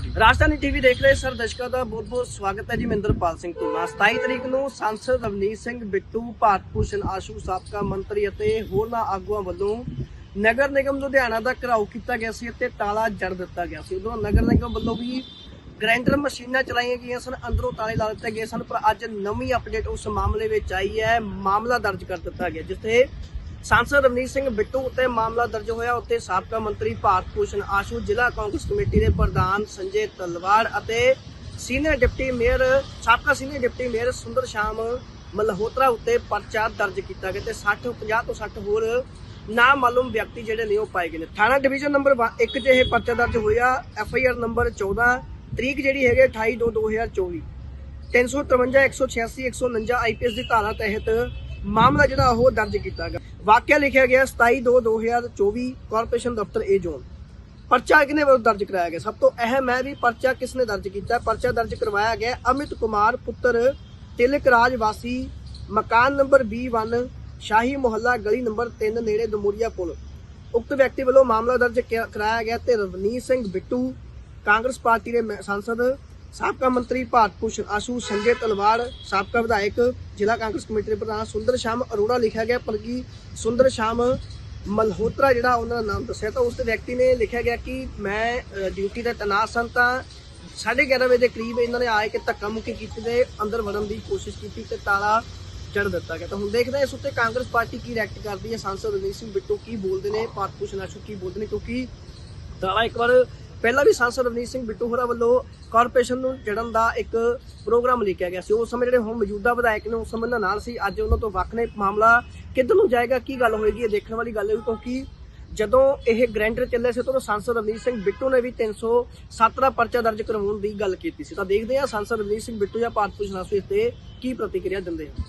ਸਾਡੀ ਰਾਜਧਾਨੀ ਟੀਵੀ ਦੇਖ ਰਹੇ ਸਰ ਦਰਸ਼ਕਾਂ ਦਾ ਬਹੁਤ ਬਹੁਤ ਸਵਾਗਤ ਹੈ ਜੀ ਮਹਿੰਦਰਪਾਲ ਸਿੰਘ ਧੂਮਾ। 27 ਤਰੀਕ ਨੂੰ ਸੰਸਦ ਰਵਨੀਤ ਸਿੰਘ ਬਿੱਟੂ, ਭਾਰਤ ਭੂਸ਼ਣ ਆਸ਼ੂ ਸਾਬਕਾ ਮੰਤਰੀ ਅਤੇ ਹੋਰਨਾਂ ਆਗੂਆਂ ਵੱਲੋਂ ਨਗਰ ਨਿਗਮ ਲੁਧਿਆਣਾ ਦਾ ਘਰਾਓ ਕੀਤਾ ਗਿਆ ਸੀ ਅਤੇ ਤਾਲਾ ਜੜ ਦਿੱਤਾ ਗਿਆ ਸੀ। ਉਦੋਂ ਨਗਰ ਨਿਗਮ ਵੱਲੋਂ ਵੀ ਗ੍ਰੈਂਡਰ ਮਸ਼ੀਨਾਂ ਚਲਾਈਆਂ ਗਈਆਂ ਸਨ, ਅੰਦਰੋਂ ਤਾਲੇ ਲਾ ਦਿੱਤੇ ਗਏ ਸਨ, ਪਰ ਅੱਜ ਨਵੀਂ ਅਪਡੇਟ ਉਸ ਮਾਮਲੇ ਵਿੱਚ ਆਈ ਹੈ। ਮਾਮਲਾ ਦਰਜ ਕਰ ਦਿੱਤਾ ਗਿਆ, ਜਿੱਥੇ ਸਾਂਸਦ ਰਵਨੀਤ ਸਿੰਘ ਬਿੱਟੂ ਉੱਤੇ ਮਾਮਲਾ ਦਰਜ ਹੋਇਆ ਉੱਤੇ ਸਾਬਕਾ ਮੰਤਰੀ ਭਾਰਤ ਭੂਸ਼ਣ ਆਸ਼ੂ ਜ਼ਿਲ੍ਹਾ ਕਾਂਗਰਸ ਕਮੇਟੀ ਦੇ ਪ੍ਰਧਾਨ ਸੰਜੇ ਤਲਵਾੜ ਅਤੇ ਸੀਨੀਅਰ ਡਿਪਟੀ ਮੇਅਰ ਸਾਬਕਾ senior deputy mayor Sunder Sham Malhotra ਉੱਤੇ ਪਰਚਾ ਦਰਜ ਕੀਤਾ ਗਿਆ ਤੇ 60 50 ਤੋਂ 60 ਹੋਰ ਨਾਮਾਲੂਮ ਵਿਅਕਤੀ ਜਿਹੜੇ ਨੇ ਉਹ ਪਾਏ ਗਏ ਨੇ ਥਾਣਾ ਡਿਵੀਜ਼ਨ ਨੰਬਰ 1 'ਚ ਇਹ ਪਰਚਾ ਦਰਜ ਹੋਇਆ ਐਫ ਆਈ ਆਰ ਨੰਬਰ 14 ਤਰੀਕ ਜਿਹੜੀ ਹੈਗੇ 28 2 2024 353 186 149 ਆਈਪੀਐਸ ਦੀ ਧਾਰਾ ਤਹਿਤ ਮਾਮਲਾ ਜਿਹੜਾ ਉਹ ਦਰਜ ਕੀਤਾ ਗਿਆ ਵਾਕਿਆ ਲਿਖਿਆ ਗਿਆ 27 2 2024 ਕਾਰਪੋਰੇਸ਼ਨ ਦਫ਼ਤਰ ਏ ਜ਼ੋਨ। ਪਰਚਾ ਕਿਹਨੇ ਵੱਲੋਂ ਦਰਜ ਕਰਾਇਆ ਗਿਆ? ਸਭ ਤੋਂ ਅਹਿਮ ਹੈ ਵੀ ਪਰਚਾ ਕਿਸਨੇ ਦਰਜ ਕੀਤਾ? ਪਰਚਾ ਦਰਜ ਕਰਵਾਇਆ ਗਿਆ ਅਮਿਤ ਕੁਮਾਰ, ਪੁੱਤਰ ਤਿਲਕ ਰਾਜ ਵਾਸੀ, ਮਕਾਨ ਨੰਬਰ B1 ਸ਼ਾਹੀ ਮੁਹੱਲਾ, ਗਲੀ ਨੰਬਰ 3 ਨੇੜੇ ਦਮੂਰੀਆ ਪੁਲ। ਉਕਤ ਵਿਅਕਤੀ ਵੱਲੋਂ ਮਾਮਲਾ ਦਰਜ ਕਰਾਇਆ ਗਿਆ ਤੇ ਰਵਨੀਤ ਸਿੰਘ ਬਿੱਟੂ, ਕਾਂਗਰਸ ਪਾਰਟੀ ਦੇ ਮੈਂ- ਸਾਂਸਦ ਸਾਬਕਾ ਮੰਤਰੀ ਭਾਰਤ ਭੂਸ਼ਣ ਆਸ਼ੂ ਸੰਜੇ ਤਲਵਾੜ, ਸਾਬਕਾ ਵਿਧਾਇਕ ਜ਼ਿਲ੍ਹਾ ਕਾਂਗਰਸ ਕਮੇਟੀ ਦੇ ਪ੍ਰਧਾਨ ਸੁੰਦਰ ਸ਼ਾਮ ਅਰੋੜਾ ਲਿਖਿਆ ਗਿਆ ਪਰਗੀ ਸੁੰਦਰ ਸ਼ਾਮ ਮਲਹੋਤਰਾ ਜਿਹੜਾ ਉਹਨਾਂ ਦਾ ਨਾਮ ਦੱਸਿਆ, ਤਾਂ ਉਸ ਦੇ ਵਿਅਕਤੀ ਨੇ ਲਿਖਿਆ ਗਿਆ ਕਿ ਮੈਂ ਡਿਊਟੀ ਤੇ ਤੈਨਾਤ ਸਨ ਤਾਂ 11:30 ਵਜੇ ਦੇ ਕਰੀਬ ਇਹਨਾਂ ਨੇ ਆਏ ਕਿ ਧੱਕਾ ਮੁੱਕੀ ਕੀਤੀ ਤੇ ਅੰਦਰ ਵੜਨ ਦੀ ਕੋਸ਼ਿਸ਼ ਕੀਤੀ ਤੇ ਤਾਲਾ ਜੜ ਦਿੱਤਾ ਗਿਆ। ਤਾਂ ਹੁਣ ਦੇਖਦੇ ਹਾਂ ਇਸ ਉੱਤੇ ਕਾਂਗਰਸ ਪਾਰਟੀ ਕੀ ਰਿਐਕਟ ਕਰਦੀ ਹੈ, ਸਾਂਸਦ ਰਣਜੀਤ ਸਿੰਘ ਬਿੱਟੂ ਕੀ ਬੋਲਦੇ ਨੇ, ਭਾਰਤ ਭੂਸ਼ਣ ਆਸ਼ੂ ਕੀ ਬੋਲਦੇ ਨੇ, ਕਿਉਂਕਿ ਤਾਲਾ ਇੱਕ ਵਾਰ ਪਹਿਲਾਂ ਵੀ ਸਾਂਸਦ ਰਵਨੀਤ ਸਿੰਘ ਬਿੱਟੂ ਹੋਰਾਂ ਵੱਲੋਂ ਕਾਰਪੋਰੇਸ਼ਨ ਨੂੰ ਜੜਨ ਦਾ ਇੱਕ ਪ੍ਰੋਗਰਾਮ ਲਿਖਿਆ ਗਿਆ ਸੀ। ਉਸ ਸਮੇਂ ਜਿਹੜੇ ਹੁਣ ਮੌਜੂਦਾ ਵਿਧਾਇਕ ਨੇ, ਉਸ ਸਮੇਂ ਦਾ ਨਾਲ ਸੀ। ਅੱਜ ਉਹਨਾਂ ਤੋਂ ਵੱਖ ਨੇ। ਮਾਮਲਾ ਕਿੱਧਰ ਨੂੰ ਜਾਏਗਾ, ਕੀ ਗੱਲ ਹੋਏਗੀ, ਇਹ ਦੇਖਣ ਵਾਲੀ ਗੱਲ ਹੈ। ਕਿਉਂਕਿ ਜਦੋਂ ਇਹ ਗ੍ਰੈਂਡਰ ਚੱਲੇ ਸੀ ਉਦੋਂ ਸਾਂਸਦ ਰਵਨੀਤ ਸਿੰਘ ਬਿੱਟੂ ਨੇ ਵੀ 307 ਦਾ ਪਰਚਾ ਦਰਜ ਕਰਵਾਉਣ ਦੀ ਗੱਲ ਕੀਤੀ ਸੀ। ਤਾਂ ਦੇਖਦੇ ਹਾਂ ਸਾਂਸਦ ਰਵਨੀਤ ਸਿੰਘ ਬਿੱਟੂ ਜਾਂ ਭਾਰਤ ਭੂਸ਼ਣ ਇਸ ਤੇ ਕੀ ਪ੍ਰਤੀਕਿਰਿਆ ਦਿੰਦੇ ਹਨ